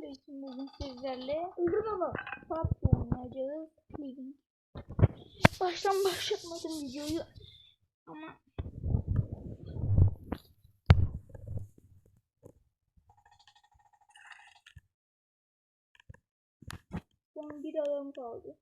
Selamünaleyküm bugün sizlerle onu. PUBG oynayacağız. Living. Baştan başlatmadım videoyu ama son bir adam kaldı.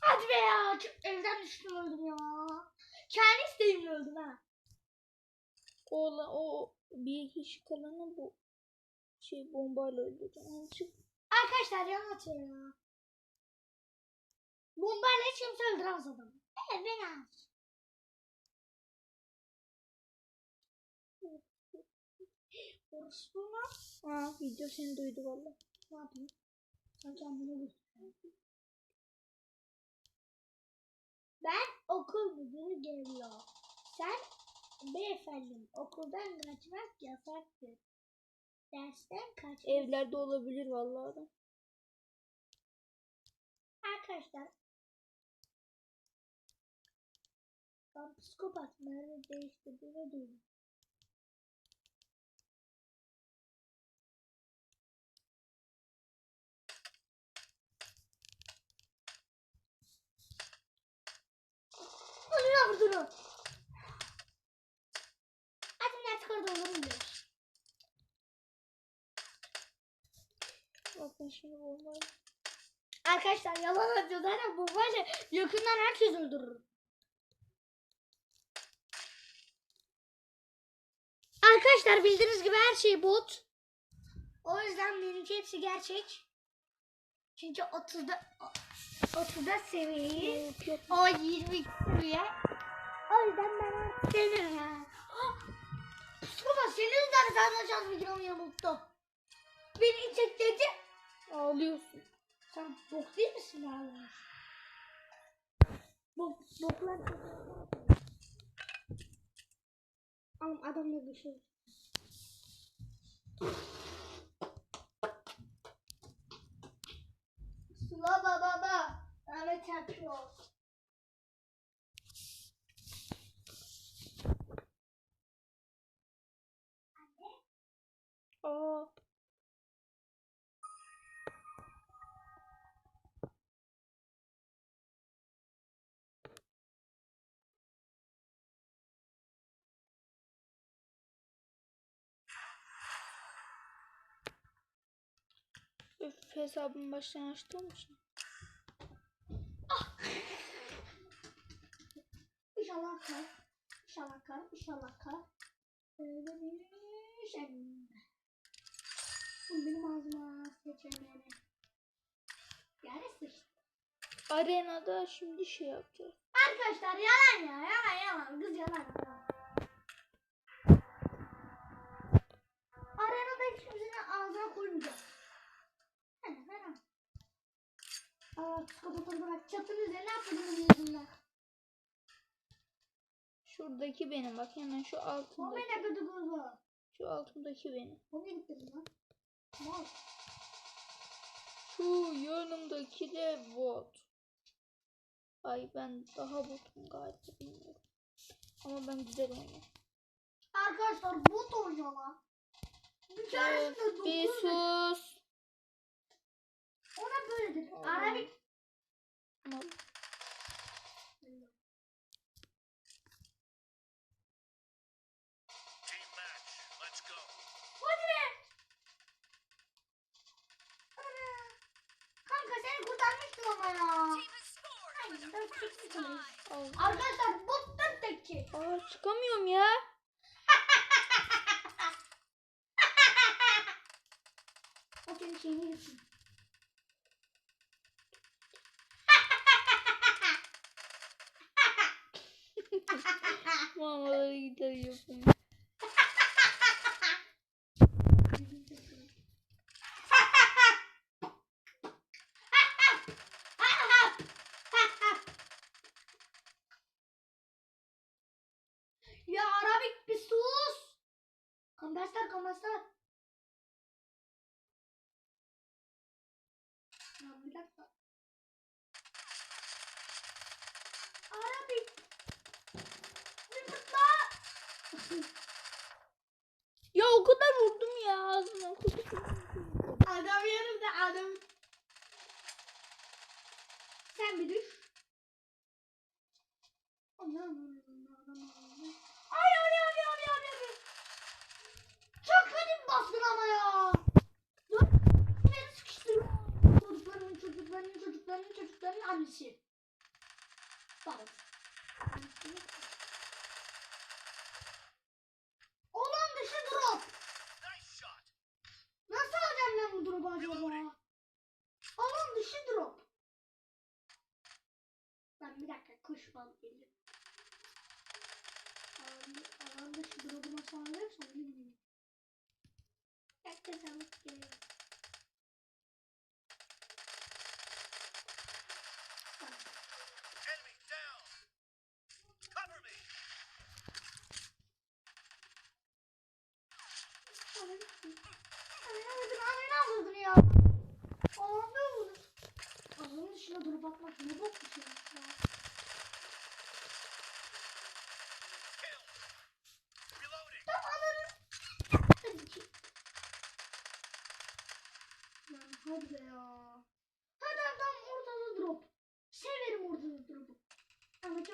Hadi be ya. Çok evden düştüm öldüm ya. Kendi isteğimle öldüm ha. O, o bir kişi kalanı bu şey bombayla öldürdüm. Onu çık. Arkadaşlar yalan atıyor ya. Bombayla hiç kimse öldüremez adamı. Evet ben az. Orası mı? Aa video seni duydu valla. Ne yapayım? Sen kendini göster. Ben okul müdürü geliyor. Sen beyefendim okuldan kaçmak yasaktır. Dersten kaç. Evlerde olabilir vallahi adam. Arkadaşlar. Ben psikopat mermi değiştirdiğini duydum. Vurdun? Hadi ne çıkardı onu biliyoruz. Bakın şimdi bombayla. Arkadaşlar yalan atıyor zaten bombayla yakından herkes öldürür. Arkadaşlar bildiğiniz gibi her şey bot. O yüzden benimki hepsi gerçek. Çünkü 30'da 30'da seviyeyi o 20 seviye. O yüzden ben artık denirim ha. Psikopat senin yüzünden zaten şans videomu yamulttu. Beni çektirdi. Ağlıyorsun. Sen bok değil misin abi? Bok, boklar Ama adamla düşüyor. Sıla baba baba. Evet yapıyor. Öf hesabımı baştan açtığım için. İnşallah kar. İnşallah kar. İnşallah kar. Öyle bir şey. Bu benim ağzıma seçeneğine. Yani sıçtı. Arenada şimdi şey yapacağız. Arkadaşlar yalan ya. Yalan yalan. Kız yalan Şuradaki benim bak hemen şu altındaki. Şu altındaki benim. Şu yanımdaki de bot. Ay ben daha botum galiba bilmiyorum. Ama ben güzel oynuyorum. Arkadaşlar bot oynuyor lan. Bir tanesinde Bir dokuz. sus. Ona böyle dedi. Aa. Arabik. Mal. Al. Arkadaşlar bot dört tekki. Aa çıkamıyorum ya. O senin şeyini yesin. Mamaları gider yapayım. ya Arabik Master ko, master. Ya bir dakika. Abi. Tıkla. Ya o kadar vurdum ya ağzına. Adam yanımda adam. Sen bir düş. Allah'ım Ay ay ay ay ay ay. Çok kötü bastın ama ya. Dur. Beni sıkıştırma. Çocukların çocukların çocukların çocukların annesi. Bak. Olan dışı drop. Nice shot. Nasıl alacağım ben bu drop'u acaba? Alan dışı drop. Ben bir dakika kuş bal geliyor. Alan, alan dışı drop'u nasıl alıyorsam bilmiyorum. Bir dakika zaman geliyor. Enemy down. Cover me. Ananı vurdun ya. Ananı vurdun. Alanın dışına durup atmak ne bok bir şey ya.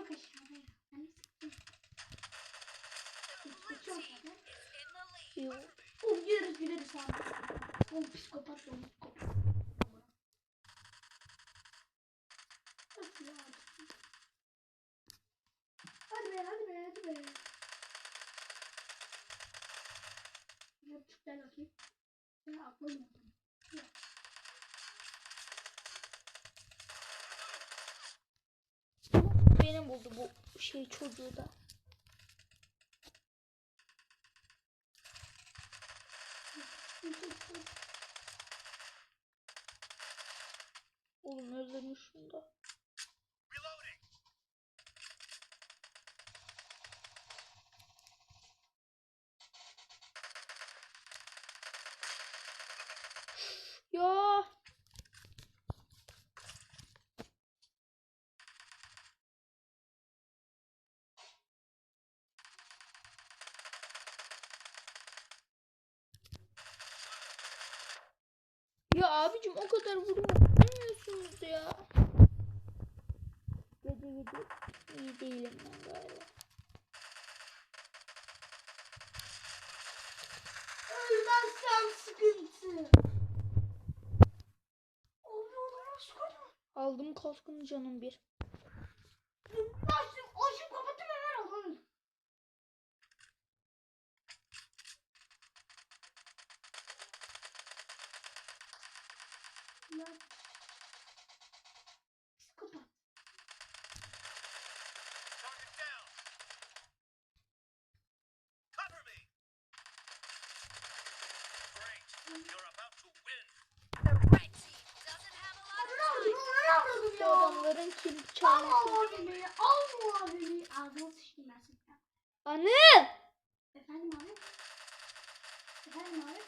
Çok aşağıda. Ben sıktım. Çok aşağıda. Oh gideriz gideriz abi. Oh psikopat ya psikopat. Hadi be hadi be hadi be. Ya çıktan bakayım. Ya aklım yok. Bu şey çocuğu da. Oğlum öldürmüşüm da. Abicim o kadar vurmuyorsunuz ya. Gece gece iyi değilim ben galiba. Ölmezsem sıkıntı. Aldım kaskını canım bir. Başım kill Alma muhabirliği. Alma muhabirliği. Ağzına sıçtım ben seni. Anne! Efendim abi? Efendim abi?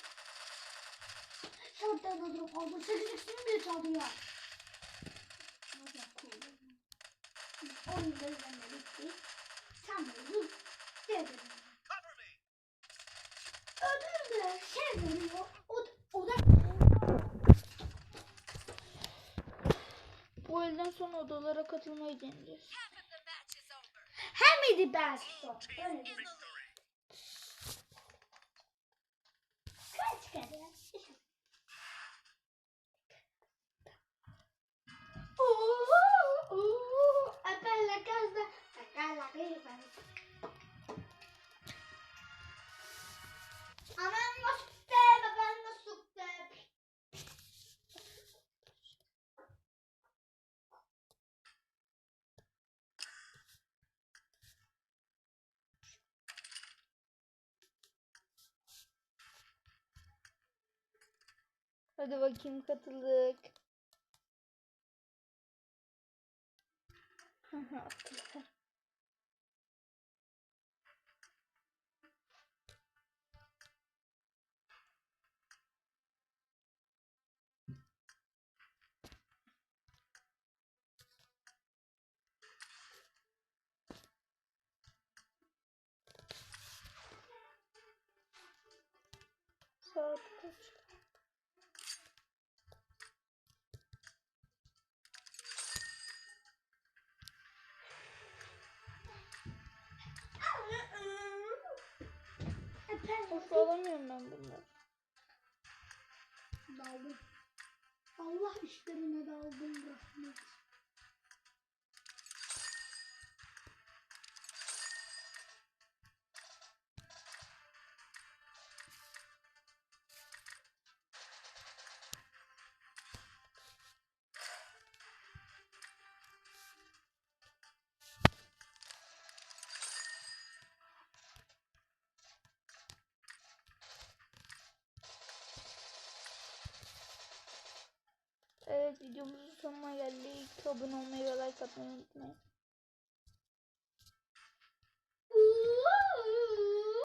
Şorttan da durup aldım. Sekiz ikisini bile çaldı ya. Hadi cool. Oyun gözlemle bitti. Sen buldun. Dedim. Cover me. Ödül de şey veriyor. O, o da Bu elden sonra odalara katılmayı deneyeceğiz. hem idi ben. Kaç kere? Uh, uh, acá en la casa, en la riva. Hadi bakayım katıldık. Saat kaç? Alamıyorum ben. Daldım. Allah işlerine daldım rahmet. Videomuzun sonuna geldik. Abone olmayı ve like atmayı unutmayın.